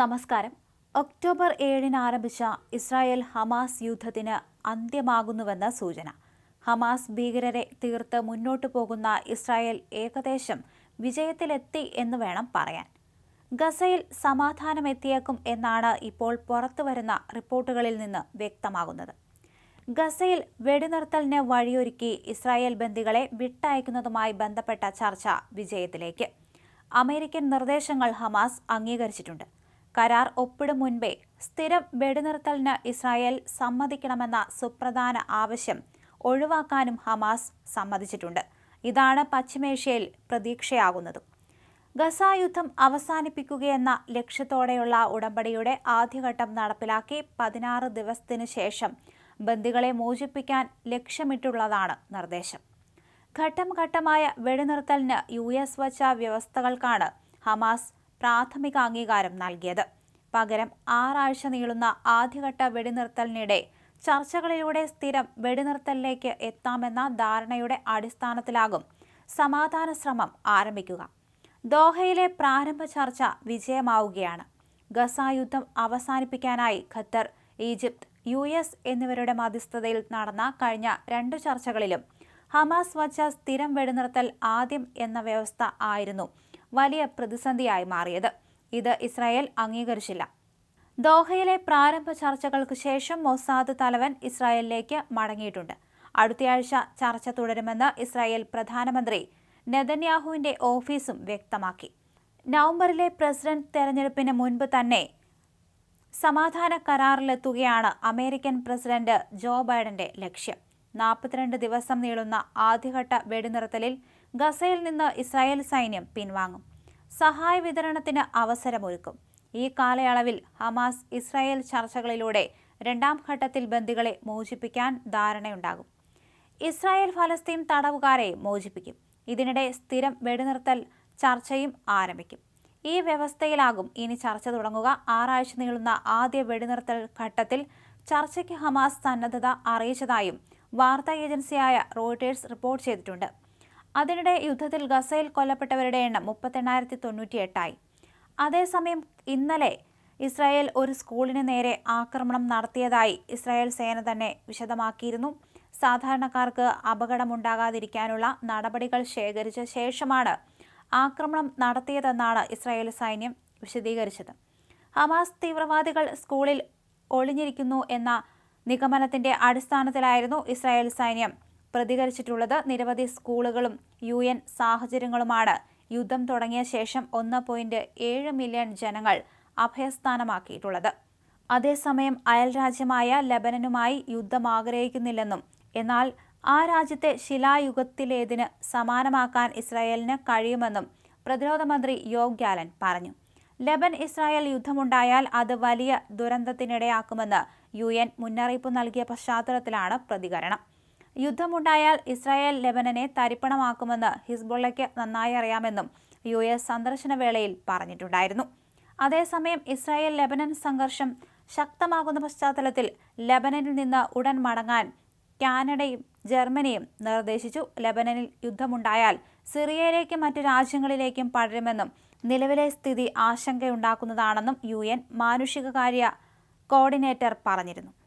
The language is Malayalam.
നമസ്കാരം. ഒക്ടോബർ ഏഴിന് ആരംഭിച്ച ഇസ്രായേൽ ഹമാസ് യുദ്ധത്തിന് അന്ത്യമാകുന്നുവെന്ന സൂചന. ഹമാസ് ഭീകരരെ തീർത്ത് മുന്നോട്ടു പോകുന്ന ഇസ്രായേൽ ഏകദേശം വിജയത്തിലെത്തി എന്ന് വേണം പറയാൻ. ഗസയിൽ സമാധാനമെത്തിയേക്കും എന്നാണ് ഇപ്പോൾ പുറത്തുവരുന്ന റിപ്പോർട്ടുകളിൽ നിന്ന് വ്യക്തമാകുന്നത്. ഗസയിൽ വെടിനിർത്തലിന് വഴിയൊരുക്കി ഇസ്രായേൽ ബന്ദികളെ വിട്ടയക്കുന്നതുമായി ബന്ധപ്പെട്ട ചർച്ച വിജയത്തിലേക്ക്. അമേരിക്കൻ നിർദ്ദേശങ്ങൾ ഹമാസ് അംഗീകരിച്ചിട്ടുണ്ട്. കരാർ ഒപ്പിടും മുൻപേ സ്ഥിരം വെടിനിർത്തലിന് ഇസ്രായേൽ സമ്മതിക്കണമെന്ന സുപ്രധാന ആവശ്യം ഒഴിവാക്കാനും ഹമാസ് സമ്മതിച്ചിട്ടുണ്ട്. ഇതാണ് പശ്ചിമേഷ്യയിൽ പ്രതീക്ഷയാകുന്നതും. ഗസ യുദ്ധം അവസാനിപ്പിക്കുകയെന്ന ലക്ഷ്യത്തോടെയുള്ള ഉടമ്പടിയുടെ ആദ്യഘട്ടം നടപ്പിലാക്കി പതിനാറ് ദിവസത്തിനു ശേഷം ബന്ദികളെ മോചിപ്പിക്കാൻ ലക്ഷ്യമിട്ടുള്ളതാണ് നിർദ്ദേശം. ഘട്ടം ഘട്ടമായ വെടിനിർത്തലിന് യു എസ് വച്ച വ്യവസ്ഥകൾക്കാണ് ഹമാസ് പ്രാഥമിക അംഗീകാരം നൽകിയത്. പകരം ആറാഴ്ച നീളുന്ന ആദ്യഘട്ട വെടിനിർത്തലിനിടെ ചർച്ചകളിലൂടെ സ്ഥിരം വെടിനിർത്തലിലേക്ക് എത്താമെന്ന ധാരണയുടെ അടിസ്ഥാനത്തിലാകും സമാധാന ശ്രമം ആരംഭിക്കുക. ദോഹയിലെ പ്രാരംഭ ചർച്ച വിജയമാവുകയാണ്. ഗസ യുദ്ധം അവസാനിപ്പിക്കാനായി ഖത്തർ ഈജിപ്ത് യു എസ് എന്നിവരുടെ മധ്യസ്ഥതയിൽ നടന്ന കഴിഞ്ഞ രണ്ടു ചർച്ചകളിലും ഹമാസ് വച്ച സ്ഥിരം വെടിനിർത്തൽ ആദ്യം എന്ന വ്യവസ്ഥ ആയിരുന്നു വലിയ പ്രതിസന്ധിയായി മാറിയത്. ഇത് ഇസ്രായേൽ അംഗീകരിച്ചില്ല. ദോഹയിലെ പ്രാരംഭ ചർച്ചകൾക്ക് ശേഷം മൊസാദ് തലവൻ ഇസ്രായേലിലേക്ക് മടങ്ങിയിട്ടുണ്ട്. അടുത്തയാഴ്ച ചർച്ച തുടരുമെന്ന് ഇസ്രായേൽ പ്രധാനമന്ത്രി നെതന്യാഹുവിന്റെ ഓഫീസും വ്യക്തമാക്കി. നവംബറിലെ പ്രസിഡന്റ് തെരഞ്ഞെടുപ്പിന് മുൻപ് തന്നെ സമാധാന കരാറിലെത്തുകയാണ് അമേരിക്കൻ പ്രസിഡന്റ് ജോ ബൈഡന്റെ ലക്ഷ്യം. നാൽപ്പത്തിരണ്ട് ദിവസം നീളുന്ന ആദ്യഘട്ട വെടിനിർത്തലിൽ ഗസയിൽ നിന്ന് ഇസ്രായേൽ സൈന്യം പിൻവാങ്ങും. സഹായ വിതരണത്തിന് അവസരമൊരുക്കും. ഈ കാലയളവിൽ ഹമാസ് ഇസ്രായേൽ ചർച്ചകളിലൂടെ രണ്ടാം ഘട്ടത്തിൽ ബന്ദികളെ മോചിപ്പിക്കാൻ ധാരണയുണ്ടാകും. ഇസ്രായേൽ ഫലസ്തീൻ തടവുകാരെ മോചിപ്പിക്കും. ഇതിനിടെ സ്ഥിരം വെടിനിർത്തൽ ചർച്ചയും ആരംഭിക്കും. ഈ വ്യവസ്ഥയിലാകും ഇനി ചർച്ച തുടങ്ങുക. ആറാഴ്ച നീളുന്ന ആദ്യ വെടിനിർത്തൽ ഘട്ടത്തിൽ ചർച്ചയ്ക്ക് ഹമാസ് സന്നദ്ധത അറിയിച്ചതായും വാർത്താ ഏജൻസിയായ റോയിട്ടേഴ്സ് റിപ്പോർട്ട് ചെയ്തിട്ടുണ്ട്. അതിനിടെ യുദ്ധത്തിൽ ഗസയിൽ കൊല്ലപ്പെട്ടവരുടെ എണ്ണം മുപ്പത്തെണ്ണായിരത്തി തൊണ്ണൂറ്റിയെട്ടായി അതേസമയം ഇന്നലെ ഇസ്രായേൽ ഒരു സ്കൂളിന് നേരെ ആക്രമണം നടത്തിയതായി ഇസ്രായേൽ സേന തന്നെ വിശദമാക്കിയിരുന്നു. സാധാരണക്കാർക്ക് അപകടമുണ്ടാകാതിരിക്കാനുള്ള നടപടികൾ ശേഖരിച്ച ശേഷമാണ് ആക്രമണം നടത്തിയതെന്നാണ് ഇസ്രായേൽ സൈന്യം വിശദീകരിച്ചത്. ഹമാസ് തീവ്രവാദികൾ സ്കൂളിൽ ഒളിഞ്ഞിരിക്കുന്നു എന്ന നിഗമനത്തിന്റെ അടിസ്ഥാനത്തിലായിരുന്നു ഇസ്രായേൽ സൈന്യം പ്രതികരിച്ചിട്ടുള്ളത്. നിരവധി സ്കൂളുകളും യു എൻ സാഹചര്യങ്ങളുമാണ്. യുദ്ധം തുടങ്ങിയ ശേഷം ഒന്ന് പോയിന്റ് ഏഴ് മില്യൺ ജനങ്ങൾ അഭയസ്ഥാനമാക്കിയിട്ടുള്ളത്. അതേസമയം അയൽരാജ്യമായ ലബനനുമായി യുദ്ധം ആഗ്രഹിക്കുന്നില്ലെന്നും എന്നാൽ ആ രാജ്യത്തെ ശിലായുഗത്തിലേതിന് സമാനമാക്കാൻ ഇസ്രായേലിന് കഴിയുമെന്നും പ്രതിരോധ മന്ത്രി യോഗ് ഗ്യാലൻ പറഞ്ഞു. ലബൻ ഇസ്രായേൽ യുദ്ധമുണ്ടായാൽ അത് വലിയ ദുരന്തത്തിനിടയാക്കുമെന്ന് യു എൻ മുന്നറിയിപ്പ് നൽകിയ പശ്ചാത്തലത്തിലാണ് പ്രതികരണം. യുദ്ധമുണ്ടായാൽ ഇസ്രായേൽ ലെബനനെ തരിപ്പണമാക്കുമെന്ന് ഹിസ്ബുള്ളയ്ക്ക് നന്നായി അറിയാമെന്നും യു എസ് സന്ദർശന വേളയിൽ പറഞ്ഞിട്ടുണ്ടായിരുന്നു. അതേസമയം ഇസ്രായേൽ ലെബനൻ സംഘർഷം ശക്തമാകുന്ന പശ്ചാത്തലത്തിൽ ലെബനനിൽ നിന്ന് ഉടൻ മടങ്ങാൻ കാനഡയും ജർമ്മനിയും നിർദ്ദേശിച്ചു. ലെബനനിൽ യുദ്ധമുണ്ടായാൽ സിറിയയിലേക്കും മറ്റു രാജ്യങ്ങളിലേക്കും പടരുമെന്നും നിലവിലെ സ്ഥിതി ആശങ്കയുണ്ടാക്കുന്നതാണെന്നും യു എൻ മാനുഷികകാര്യ കോർഡിനേറ്റർ പറഞ്ഞിരുന്നു